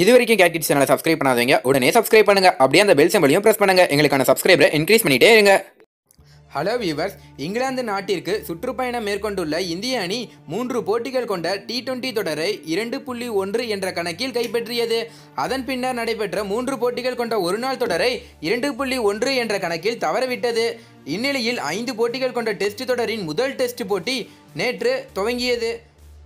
இது வரைக்கும் gate kids சேனலை சப்ஸ்கிரைப் பண்ணாதீங்க. உடனே சப்ஸ்கிரைப் பண்ணுங்க. அப்படியே அந்த பெல் சிம்பிளையும் ப்ரெஸ் பண்ணுங்க. எங்களுக்கான சப்ஸ்கிரைபரை இன்க்ரீஸ் பண்ணிட்டே இருங்க. ஹலோ வியூவர்ஸ் இங்கிலாந்து நாட்டிற்கு சுற்றுப்பயணம் மேற்கொண்டுள்ள இந்திய அணி மூன்று போட்டிகள் கொண்ட டி டுவெண்டி தொடரை இரண்டு புள்ளி ஒன்று என்ற கணக்கில் கைப்பற்றியது. அதன் பின்னர் நடைபெற்ற மூன்று போட்டிகள் கொண்ட ஒருநாள் தொடரை இரண்டு புள்ளி ஒன்று என்ற கணக்கில் தவறவிட்டது. இந்நிலையில் ஐந்து போட்டிகள் கொண்ட டெஸ்ட் தொடரின் முதல் டெஸ்ட் போட்டி நேற்று துவங்கியது.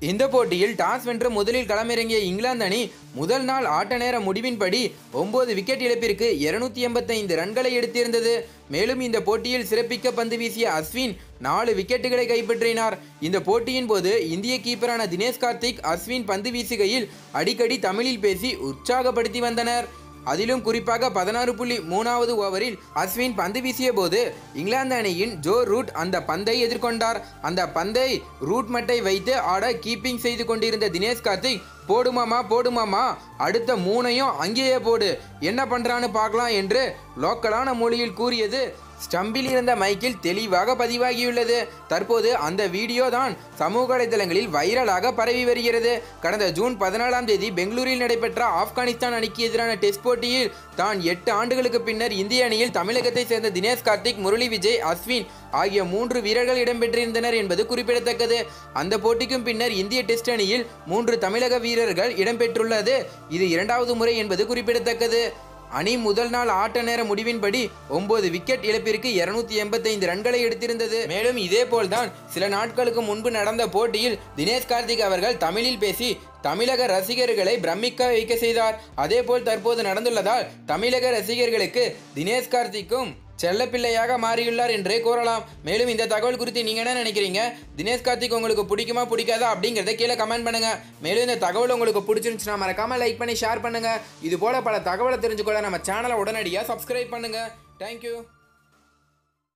இந்த போட்டியில் டாஸ் வென்று முதலில் களமிறங்கிய இங்கிலாந்து அணி முதல் நாள் ஆட்ட நேர முடிவின்படி ஒன்பது விக்கெட் இழப்பிற்கு இருநூத்தி எண்பத்தைந்து ரன்களை எடுத்திருந்தது. மேலும் இந்த போட்டியில் சிறப்பிக்க பந்து வீசிய அஸ்வின் நாலு விக்கெட்டுகளை கைப்பற்றினார். இந்த போட்டியின் போது இந்திய கீப்பரான தினேஷ் கார்த்திக் அஸ்வின் பந்து வீசுகையில் அடிக்கடி தமிழில் பேசி உற்சாகப்படுத்தி வந்தனர். அதிலும் குறிப்பாக பதினாறு புள்ளி மூணாவது ஓவரில் அஸ்வின் பந்து வீசிய போது இங்கிலாந்து அணியின் ஜோ ரூட் அந்த பந்தை எதிர்கொண்டார். அந்த பந்தை ரூட் மட்டை வைத்து ஆட கீப்பிங் செய்து கொண்டிருந்த தினேஷ் கார்த்திக் போடுமாமா போடுமாமா அடுத்த மூணையும் அங்கேயே போடு என்ன பண்ணுறான்னு பார்க்கலாம் என்று லோக்கலான மொழியில் கூறியது ஸ்டம்பில் இருந்த மைக்கில் தெளிவாக பதிவாகியுள்ளது. தற்போது அந்த வீடியோ தான் சமூக வலைதளங்களில் வைரலாக பரவி வருகிறது. கடந்த ஜூன் பதினாலாம் தேதி பெங்களூரில் நடைபெற்ற ஆப்கானிஸ்தான் அணிக்கு எதிரான டெஸ்ட் போட்டியில் தான் எட்டு ஆண்டுகளுக்கு பின்னர் இந்திய அணியில் தமிழகத்தை சேர்ந்த தினேஷ் கார்த்திக் முரளி விஜய் அஸ்வின் ஆகிய மூன்று வீரர்கள் இடம்பெற்றிருந்தனர் என்பது குறிப்பிடத்தக்கது. அந்த போட்டிக்கும் பின்னர் இந்திய டெஸ்ட் அணியில் மூன்று தமிழக வீரர்கள் இடம்பெற்றுள்ளது இது இரண்டாவது முறை என்பது குறிப்பிடத்தக்கது. அணி முதல் நாள் ஆட்ட நேர முடிவின்படி ஒன்பது விக்கெட் இழப்பிற்கு இருநூத்தி எண்பத்தைந்து ரன்களை எடுத்திருந்தது. மேலும் இதேபோல்தான் சில நாட்களுக்கு முன்பு நடந்த போட்டியில் தினேஷ் கார்த்திக் அவர்கள் தமிழில் பேசி தமிழக ரசிகர்களை பிரமிக்க வைக்க செய்தார். அதேபோல் தற்போது நடந்துள்ளதால் தமிழக ரசிகர்களுக்கு தினேஷ் கார்த்திக்கும் செல்லப்பிள்ளையாக மாறியுள்ளார் என்றே கூறலாம். மேலும் இந்த தகவல் குறித்து நீங்கள் என்ன நினைக்கிறீங்க? தினேஷ் கார்த்திக் உங்களுக்கு பிடிக்குமா பிடிக்காதா அப்படிங்கிறத கீழே கமெண்ட் பண்ணுங்கள் மேலும் இந்த தகவல் உங்களுக்கு பிடிச்சிருந்துச்சுன்னா மறக்காமல் லைக் பண்ணி ஷேர் பண்ணுங்கள் இது போல பல தகவலை தெரிஞ்சுக்கொள்ள நம்ம சேனலை உடனடியாக சப்ஸ்கிரைப் பண்ணுங்கள் தேங்க்யூ